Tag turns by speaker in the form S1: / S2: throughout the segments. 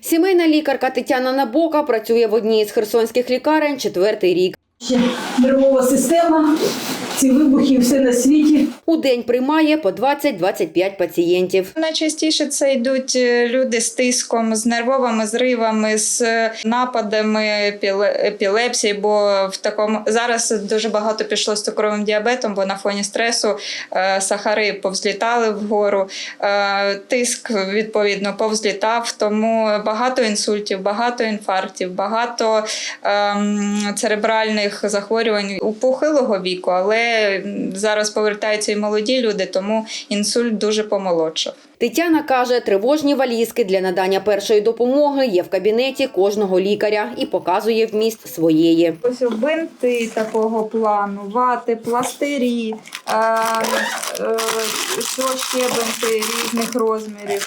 S1: Сімейна лікарка Тетяна Набока працює в одній з херсонських лікарень четвертий рік.
S2: Ще нервова система, ці вибухи, все на світі.
S1: У день приймає по 20-25 пацієнтів.
S3: Найчастіше це йдуть е, люди з тиском, з нервовими зривами, з е, нападами епіле- епілепсії, бо в такому зараз дуже багато пішло з цукровим діабетом, бо на фоні стресу е, сахари повзлітали вгору, е, тиск відповідно повзлітав. Тому багато інсультів, багато інфарктів, багато ем, церебральних захворювань у похилого віку, але зараз повертаються і молоді люди, тому інсульт дуже помолодшав.
S1: Тетяна каже, тривожні валізки для надання першої допомоги є в кабінеті кожного лікаря і показує вміст своєї.
S3: Ось бинти такого плану, вати, пластирі, е, е, що ще бинти різних розмірів.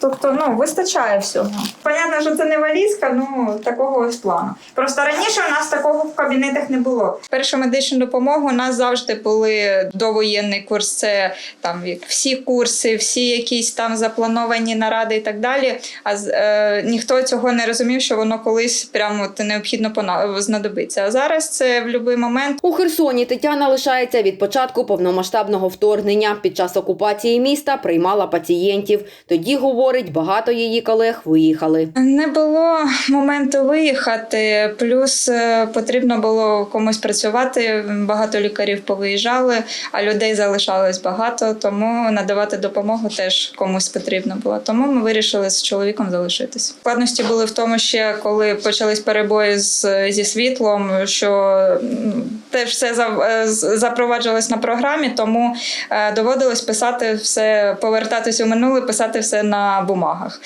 S3: Тобто, ну, вистачає всього. Понятно, що це не валізка, ну такого ось плану. Просто раніше у нас такого в кабінетах не було. Першу медичну допомогу у нас завжди були довоєнний курс. Це там як всі курси, всі якісь там заплановані наради і так далі. А з- е, ніхто цього не розумів, що воно колись прямо от необхідно знадобиться. А зараз це в будь-який момент.
S1: У Херсоні Тетяна лишається від початку повномасштабного вторгнення. Під час окупації міста приймала пацієнтів. Тоді, говорить, багато її колег виїхали.
S3: Не було моменту виїхати, плюс е, потрібно було комусь працювати. Багато лікарів повиїжджали, а людей залишалось багато, тому надавати допомогу теж комусь потрібно було. Тому ми вирішили з чоловіком залишитись. Складності були в тому, ще коли почались перебої з, зі світлом, що теж все е, запроваджувалось на програмі, тому е, доводилось писати все, повертатись у минуле, писати все на бумагах.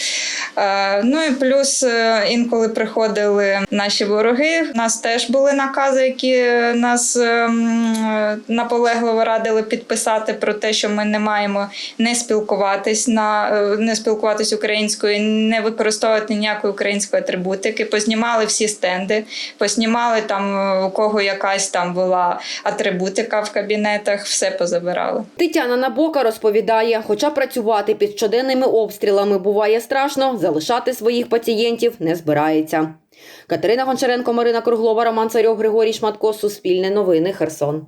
S3: Е, Ну і плюс е, інколи приходили наші вороги. У нас теж були накази, які нас ем, е, наполегливо радили підписати про те, що ми не маємо не спілкуватись на не спілкуватись українською, не використовувати ніякої української атрибутики. Познімали всі стенди, поснімали там у кого якась там була атрибутика в кабінетах, все позабирали.
S1: Тетяна Набока розповідає, хоча працювати під щоденними обстрілами буває страшно, залишати своїх пацієнтів не збирається. Катерина Гончаренко, Марина Круглова, Роман Царьов, Григорій Шматко, Суспільне новини, Херсон.